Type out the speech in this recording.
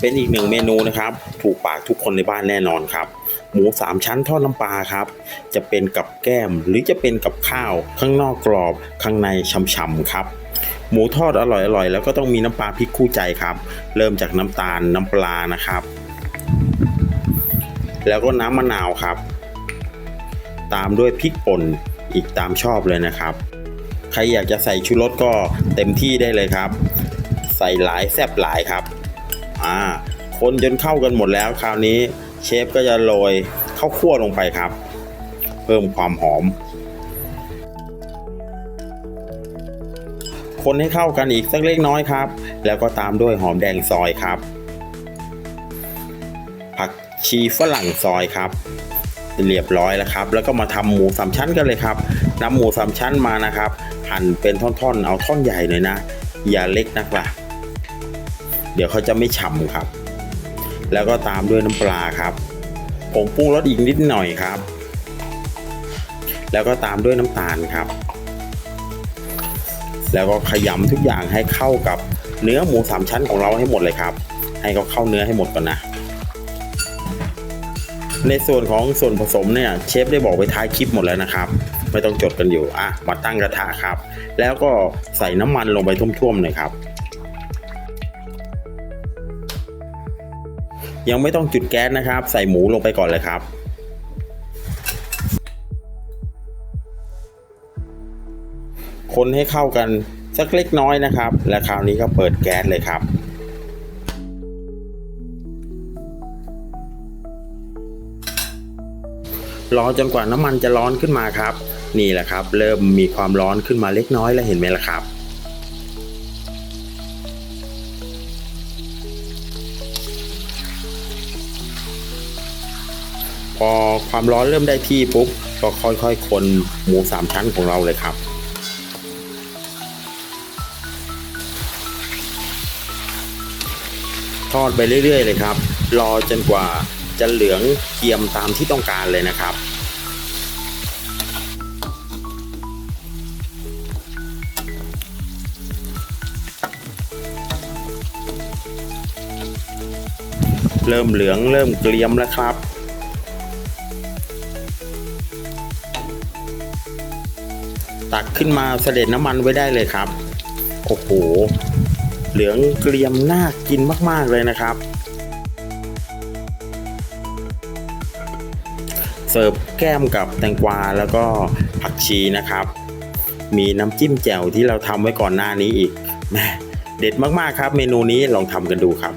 เป็นอีกหนึ่งเมนูนะครับ ถูกปากทุกคนในบ้านแน่นอนครับ หมูสามชั้นทอดน้ำปลาครับ จะเป็นกับแก้มหรือจะเป็นกับข้าว ข้างนอกกรอบข้างในช่ำๆครับ หมูทอดอร่อยๆ แล้วก็ต้องมีน้ำปลาพริกคู่ใจครับ เริ่มจากน้ำตาลน้ำปลานะครับ แล้วก็น้ำมะนาวครับ ตามด้วยพริกป่นอีกตามชอบเลยนะครับ ใครอยากจะใส่ชูรสก็เต็มที่ได้เลยครับ ใส่หลายแซบหลายครับ อ่า คนจนเข้ากันหมดแล้วคราวนี้เชฟก็จะโรยข้าวคั่วลงไปครับ เพิ่มความหอม คนให้เข้ากันอีกสักเล็กน้อยครับ แล้วก็ตามด้วยหอมแดงซอยครับ ผักชีฝรั่งซอยครับเรียบร้อยแล้วครับ แล้วก็มาทำหมูสามชั้นกันเลยครับนำหมูสามชั้นมานะครับ หั่นเป็นท่อนๆ เอาท่อนใหญ่หน่อยนะ อย่าเล็กนักล่ะ เดี๋ยวเขาจะไม่ฉ่ำครับ แล้วก็ตามด้วยน้ำปลาครับผงปรุงรสอีกนิดหน่อยครับ แล้วก็ตามด้วยน้ำตาลครับ แล้วก็ขยำทุกอย่างให้เข้ากับเนื้อหมูสามชั้นของเราให้หมดเลยครับ ให้เขาเข้าเนื้อให้หมดก่อนนะในส่วนของส่วนผสมเนี่ยเชฟได้บอกไว้ท้ายคลิปหมดแล้วนะครับ ไม่ต้องจดกันอยู่อะมาตั้งกระทะครับ แล้วก็ใส่น้ำมันลงไปท่วมๆหน่อยครับ ยังไม่ต้องจุดแก๊สนะครับ ใส่หมูลงไปก่อนเลยครับ คนให้เข้ากันสักเล็กน้อยนะครับ และคราวนี้ก็เปิดแก๊สเลยครับรอจนกว่าน้ำมันจะร้อนขึ้นมาครับ นี่แหละครับ เริ่มมีความร้อนขึ้นมาเล็กน้อยแล้วเห็นไหมล่ะครับ พอความร้อนเริ่มได้ที่ปุ๊บก็ค่อยๆ คนหมูสามชั้นของเราเลยครับ ทอดไปเรื่อยๆ เลยครับ รอจนกว่าจะเหลืองเกรียมตามที่ต้องการเลยนะครับเริ่มเหลืองเริ่มเกรียมแล้วครับ ตักขึ้นมาเสด็จน้ำมันไว้ได้เลยครับ โอ้โห เหลืองเกรียมน่ากินมากๆเลยนะครับ เสิร์ฟแก้มกับแตงกวาแล้วก็ผักชีนะครับ มีน้ำจิ้มแจ่วที่เราทำไว้ก่อนหน้านี้อีกแม่เด็ดมากๆครับ เมนูนี้ลองทำกันดูครับ